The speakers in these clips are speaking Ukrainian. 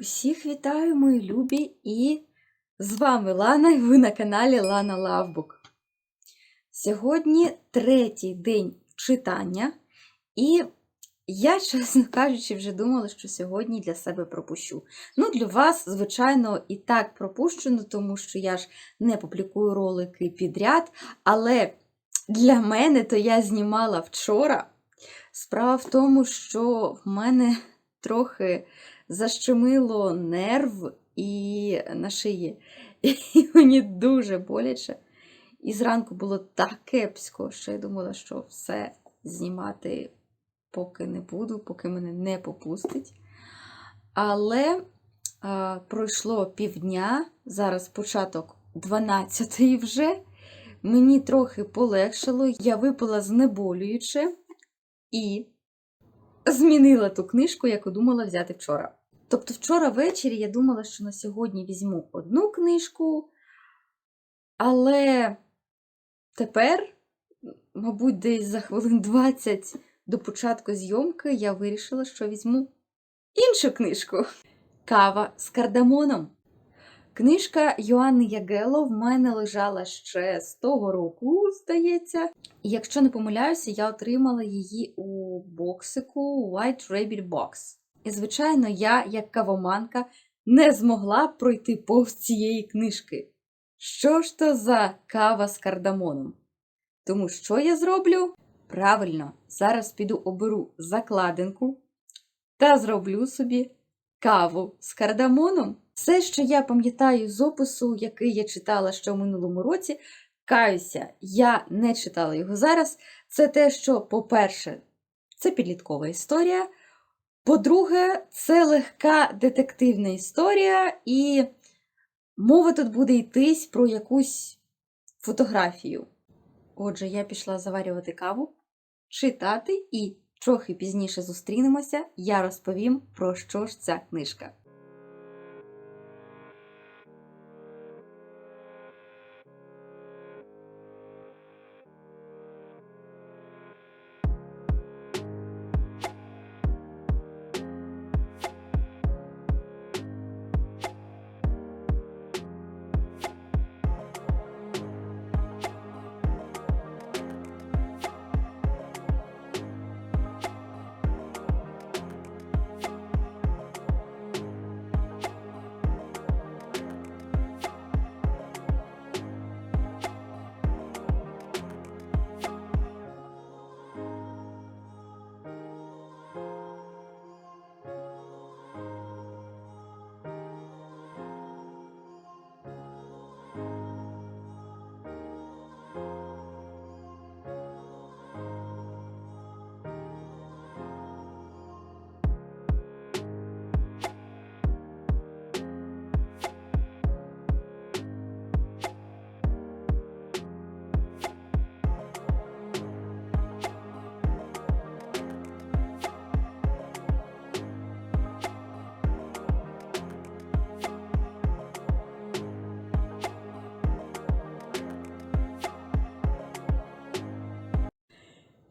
Усіх вітаю, мої любі, і з вами Лана, і ви на каналі Лана Лавбук. Сьогодні третій день читання, і я, чесно кажучи, вже думала, що сьогодні для себе пропущу. Ну, для вас, звичайно, і так пропущено, тому що я ж не публікую ролики підряд, але для мене то я знімала вчора. Справа в тому, що в мене трохи защемило нерв і на шиї. І мені дуже боляче. І зранку було так кепсько, що я думала, що все знімати поки не буду, поки мене не попустить. Але а, пройшло півдня, зараз початок 12-ї вже. Мені трохи полегшало, я випила знеболююче і змінила ту книжку, яку думала взяти вчора. Тобто, вчора ввечері я думала, що на сьогодні візьму одну книжку, але тепер, мабуть, десь за хвилин 20 до початку зйомки я вирішила, що візьму іншу книжку Кава з кардамоном. Книжка Йоанни Ягело в мене лежала ще з того року, здається. І якщо не помиляюся, я отримала її у боксику White Rabbit Box. І, звичайно, я, як кавоманка, не змогла пройти повз цієї книжки. Що ж то за кава з кардамоном? Тому що я зроблю? Правильно, зараз піду оберу закладинку та зроблю собі каву з кардамоном. Все, що я пам'ятаю з опису, який я читала ще в минулому році, каюся, я не читала його зараз. Це те, що, по-перше, це підліткова історія. По-друге, це легка детективна історія, і мова тут буде йтись про якусь фотографію. Отже, я пішла заварювати каву, читати, і трохи пізніше зустрінемося, я розповім, про що ж ця книжка.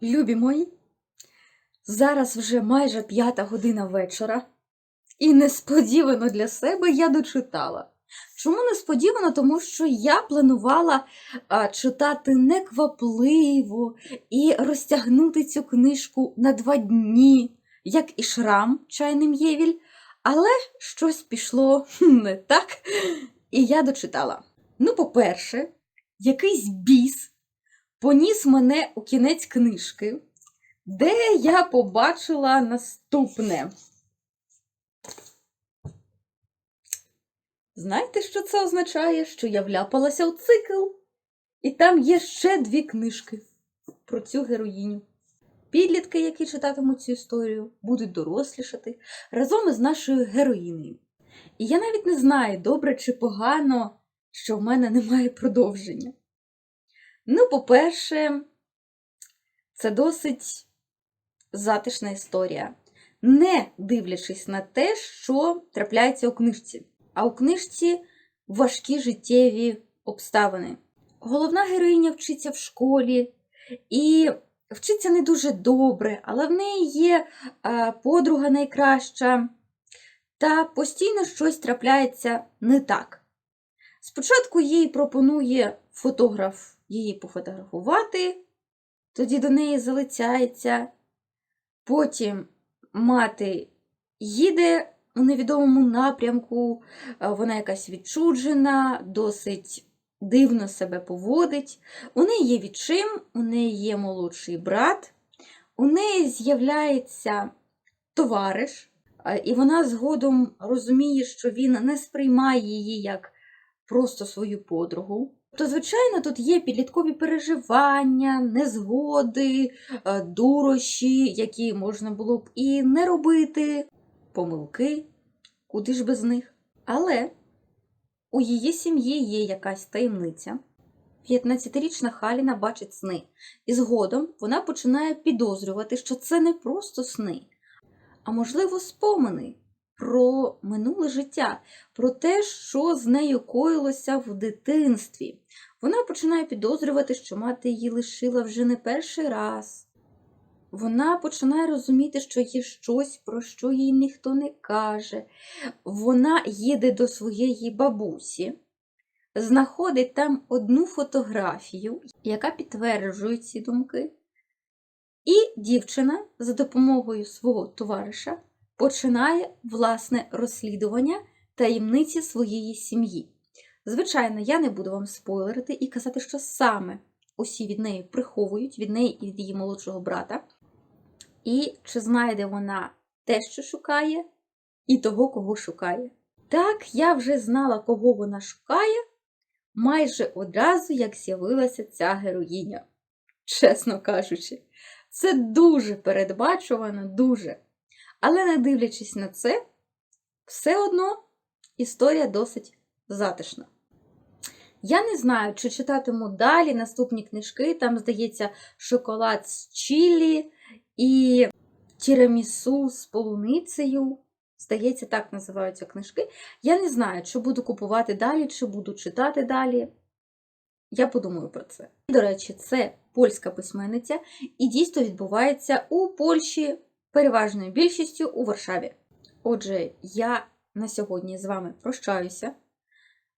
Любі мої, зараз вже майже п'ята година вечора, і несподівано для себе я дочитала. Чому несподівано? Тому що я планувала читати неквапливо і розтягнути цю книжку на два дні, як і шрам чайним Євіль, але щось пішло не так, і я дочитала. Ну, по-перше, якийсь біс поніс мене у кінець книжки, де я побачила наступне. Знаєте, що це означає? Що я вляпалася у цикл. І там є ще дві книжки про цю героїню. Підлітки, які читатимуть цю історію, будуть дорослішати разом із нашою героїнею. І я навіть не знаю, добре чи погано, що в мене немає продовження. Ну, по-перше, це досить затишна історія, не дивлячись на те, що трапляється у книжці. А у книжці важкі життєві обставини. Головна героїня вчиться в школі і вчиться не дуже добре, але в неї є а, подруга найкраща. та постійно щось трапляється не так. Спочатку їй пропонує фотограф її пофотографувати, тоді до неї залицяється. Потім мати їде у невідомому напрямку, е, вона якась відчуджена, досить дивно себе поводить. У неї є відчим, у неї є молодший брат, у неї з'являється товариш, е, і вона згодом розуміє, що він не сприймає її як просто свою подругу. То, звичайно, тут є підліткові переживання, незгоди, е, дурощі, які можна було б і не робити, помилки, куди ж без них. Але у її сім'ї є якась таємниця. 15-річна Халіна бачить сни, і згодом вона починає підозрювати, що це не просто сни, а можливо спомини про минуле життя, про те, що з нею коїлося в дитинстві. Вона починає підозрювати, що мати її лишила вже не перший раз. Вона починає розуміти, що є щось, про що їй ніхто не каже. Вона їде до своєї бабусі, знаходить там одну фотографію, яка підтверджує ці думки. І дівчина за допомогою свого товариша починає власне розслідування таємниці своєї сім'ї. Звичайно, я не буду вам спойлерити і казати, що саме усі від неї приховують, від неї і від її молодшого брата. І чи знайде вона те, що шукає, і того, кого шукає. Так, я вже знала, кого вона шукає, майже одразу, як з'явилася ця героїня. Чесно кажучи, це дуже передбачувано, дуже. Але не дивлячись на це, все одно історія досить затишна. Я не знаю, чи читатиму далі наступні книжки. Там, здається, шоколад з чілі і тірамісу з полуницею. Здається, так називаються книжки. Я не знаю, чи буду купувати далі, чи буду читати далі. Я подумаю про це. До речі, це польська письменниця, і дійство відбувається у Польщі переважною більшістю у Варшаві. Отже, я на сьогодні з вами прощаюся.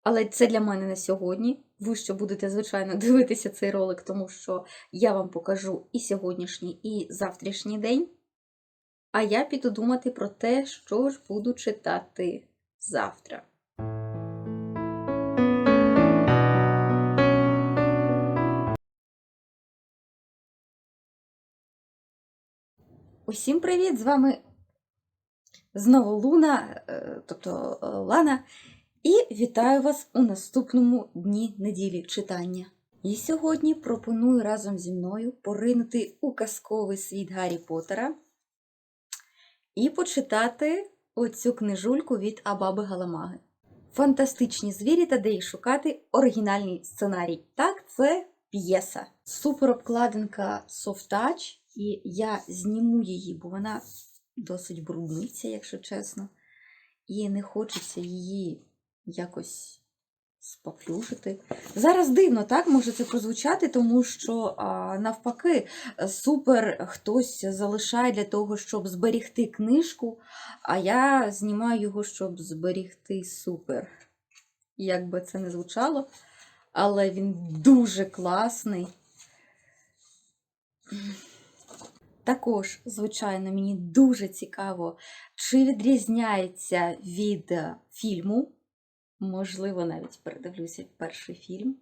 Але це для мене на сьогодні. Ви ще будете, звичайно, дивитися цей ролик, тому що я вам покажу і сьогоднішній, і завтрашній день. А я піду думати про те, що ж буду читати завтра. Усім привіт! З вами знову Луна, е, тобто е, Лана. І вітаю вас у наступному дні неділі читання. І сьогодні пропоную разом зі мною поринути у казковий світ Гаррі Поттера і почитати оцю книжульку від Абаби Галамаги. Фантастичні звірі та де їх шукати оригінальний сценарій. Так, це п'єса. Супер обкладинка Soft Touch, і я зніму її, бо вона досить брудниця, якщо чесно. І не хочеться її якось споплюжити. Зараз дивно, так може це прозвучати, тому що а, навпаки, супер хтось залишає для того, щоб зберігти книжку, а я знімаю його, щоб зберігти супер. Як би це не звучало, але він дуже класний. Також, звичайно, мені дуже цікаво, чи відрізняється від е, фільму. Можливо, навіть передивлюся перший фільм.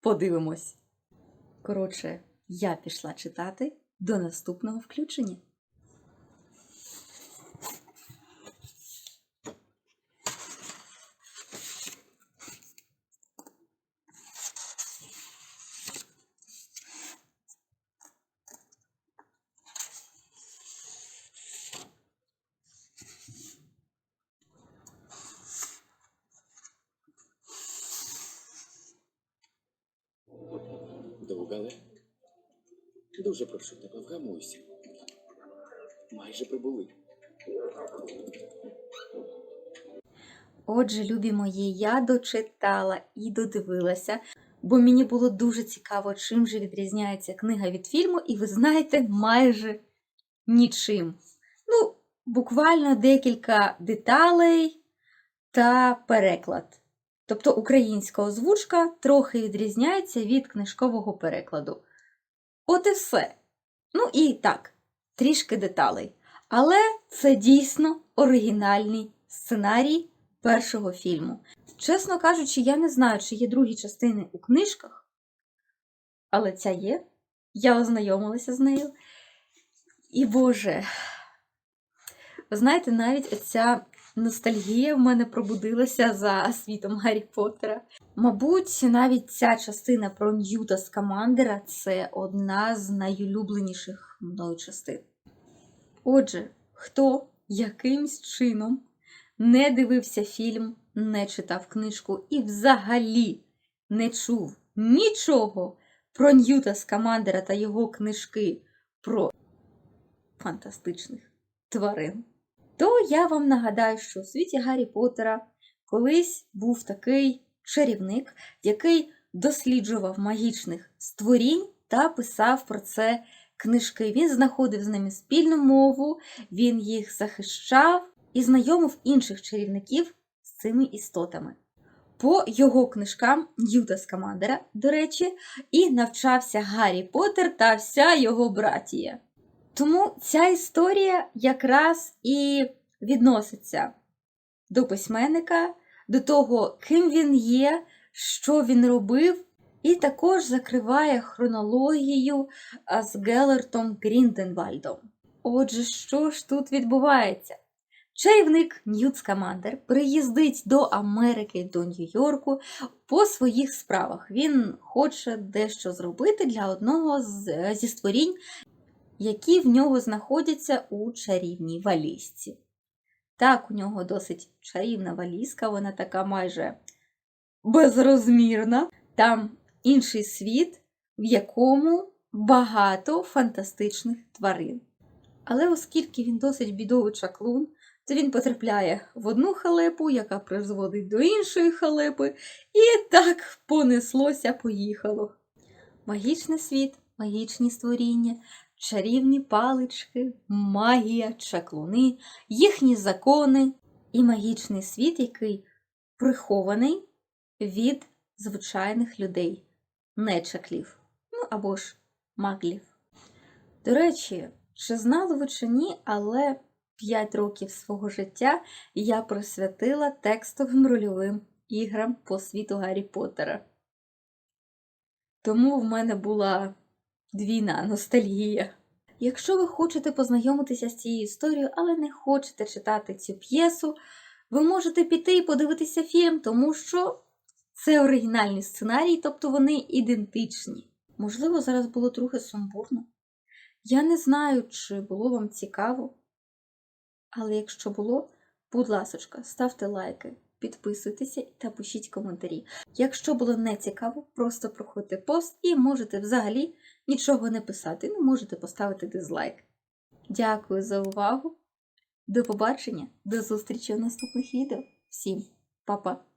Подивимось. Коротше, я пішла читати до наступного включення. Довгале, дуже прошу тебе, вгамуйся. Майже прибули. Отже, любі мої, я дочитала і додивилася, бо мені було дуже цікаво, чим же відрізняється книга від фільму, і ви знаєте, майже нічим. Ну, буквально декілька деталей та переклад. Тобто українська озвучка трохи відрізняється від книжкового перекладу. От і все. Ну і так, трішки деталей. Але це дійсно оригінальний сценарій першого фільму. Чесно кажучи, я не знаю, чи є другі частини у книжках, але ця є. Я ознайомилася з нею. І Боже, ви знаєте, навіть оця ностальгія в мене пробудилася за світом Гаррі Поттера. Мабуть, навіть ця частина про Ньюта Скамандера це одна з найулюбленіших мною частин. Отже, хто якимсь чином не дивився фільм, не читав книжку і взагалі не чув нічого про Ньюта Скамандера та його книжки про фантастичних тварин, то я вам нагадаю, що у світі Гаррі Поттера колись був такий чарівник, який досліджував магічних створінь та писав про це книжки. Він знаходив з ними спільну мову, він їх захищав і знайомив інших чарівників з цими істотами. По його книжкам Ньюта Скамандера, до речі, і навчався Гаррі Поттер та вся його братія. Тому ця історія якраз і відноситься до письменника, до того, ким він є, що він робив, і також закриває хронологію з Гелертом Грінденвальдом. Отже, що ж тут відбувається? Чарівник Ньют Скамандер приїздить до Америки, до Нью-Йорку по своїх справах. Він хоче дещо зробити для одного зі створінь, які в нього знаходяться у чарівній валізці. Так, у нього досить чарівна валізка, вона така майже безрозмірна. Там інший світ, в якому багато фантастичних тварин. Але оскільки він досить бідовий чаклун, то він потрапляє в одну халепу, яка призводить до іншої халепи, і так понеслося, поїхало. Магічний світ, магічні створіння, чарівні палички, магія, чаклуни, їхні закони і магічний світ, який прихований від звичайних людей, не чаклів, ну або ж маглів. До речі, чи знали ви чи ні, але 5 років свого життя я присвятила текстовим рольовим іграм по світу Гаррі Поттера. Тому в мене була двійна ностальгія. Якщо ви хочете познайомитися з цією історією, але не хочете читати цю п'єсу, ви можете піти і подивитися фільм, тому що це оригінальний сценарій, тобто вони ідентичні. Можливо, зараз було трохи сумбурно. Я не знаю, чи було вам цікаво. Але якщо було, будь ласочка, ставте лайки, підписуйтеся та пишіть коментарі. Якщо було не цікаво, просто проходьте пост і можете взагалі нічого не писати. Ну, можете поставити дизлайк. Дякую за увагу. До побачення, до зустрічі у наступних відео. Всім па-па!